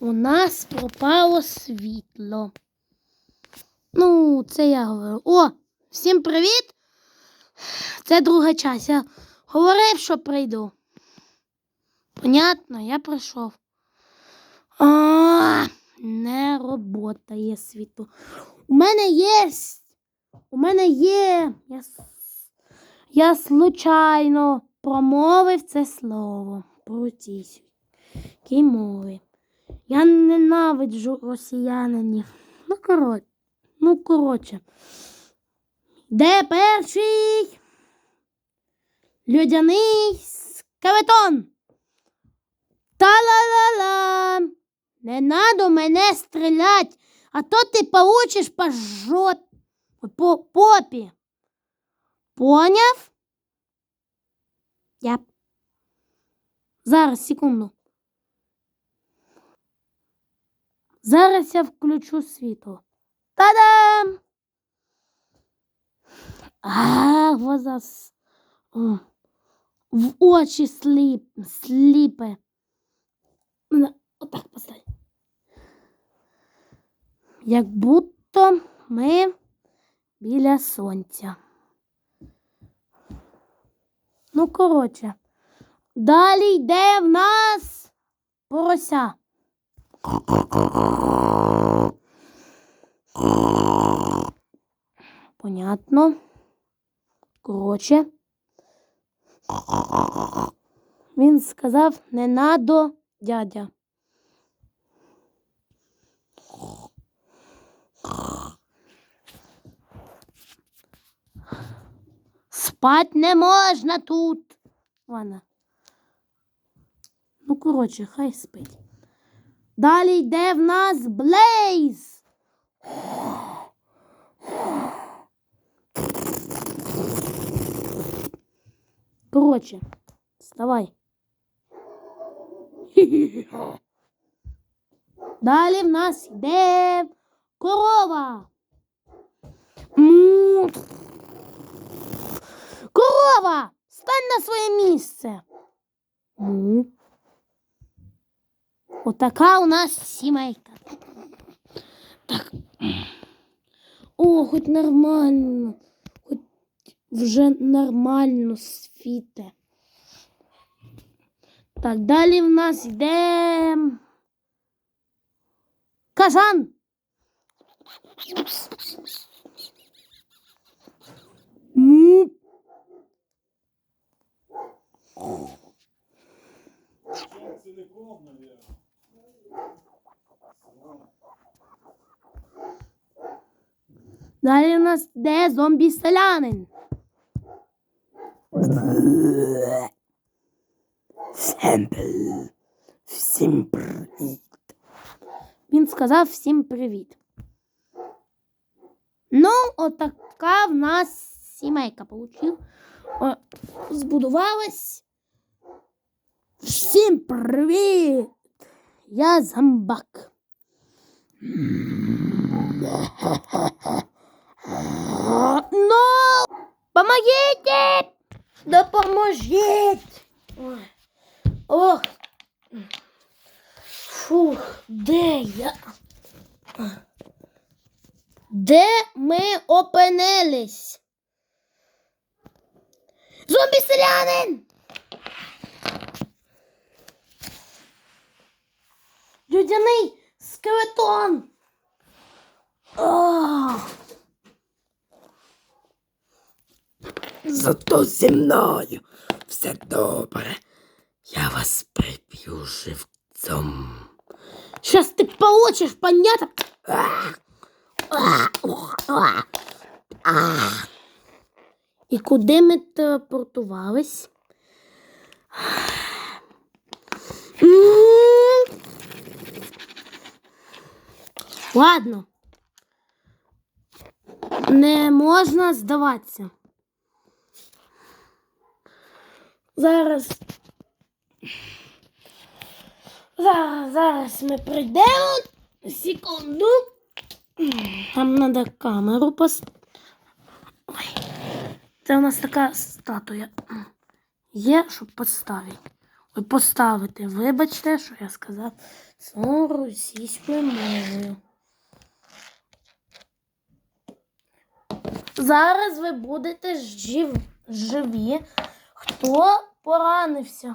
у нас пропало світло. Ну, це я говорю. О, всім привіт! Це друга часть. Я говорив, що прийду. Понятно, я прийшов. А, не роботає світло. У мене є. У мене є. Я, я случайно промовив це слово. Російській мови. Я ненавиджу росіянинів. Ну, коротше. Ну, коротше. Де перший? Людяний скелетон. Та-ла-ла-ла. Не надо мене стрілять, а то ти получиш по жот... по попі. Поняв? Я. Зараз, секунду. Зараз я включу світло. Та-дам! А, глаза в очі сліп, сліпе. На, Отак поставь. Як будто ми біля сонця. Ну, коротше. Далі йде в нас порося. Понятно. Коротше. Він сказав, не надо, дядя. Спать не можна тут. Ладно. Ну, коротше, хай спить. Далі йде в нас Блейз. Коротше, вставай. Далі в нас йде корова. Корова! Стань на своє місце. Отака у нас сімейка. Так. О, хоч нормально. Хоч вже нормально світе. Так, далі в нас йде. Кажан. Му. целиком, наверное. Далі у нас йде зомбі-селянин. Семпл. Всім привіт. Він сказав всім привіт. Ну, отака в нас сімейка получив. Збудувалась. Всім привіт! Я зомбак. Ну, помогите! Допоможіть! Ой. Ох. Фух, де я? Де ми опинились? Зомбі-селянин! Людяний скелетон! Зато зі мною все добре. Я вас приб'ю живцом. Щас ти получиш, понятно? І куди ми телепортувались? Ладно. Не можна здаватися. Зараз. Зараз, зараз ми прийдемо. Секунду. Нам треба камеру поставити. Це у нас така статуя є, щоб поставити. поставити. Вибачте, що я сказав це російською мовою. Зараз ви будете жив, живі. Хто поранився?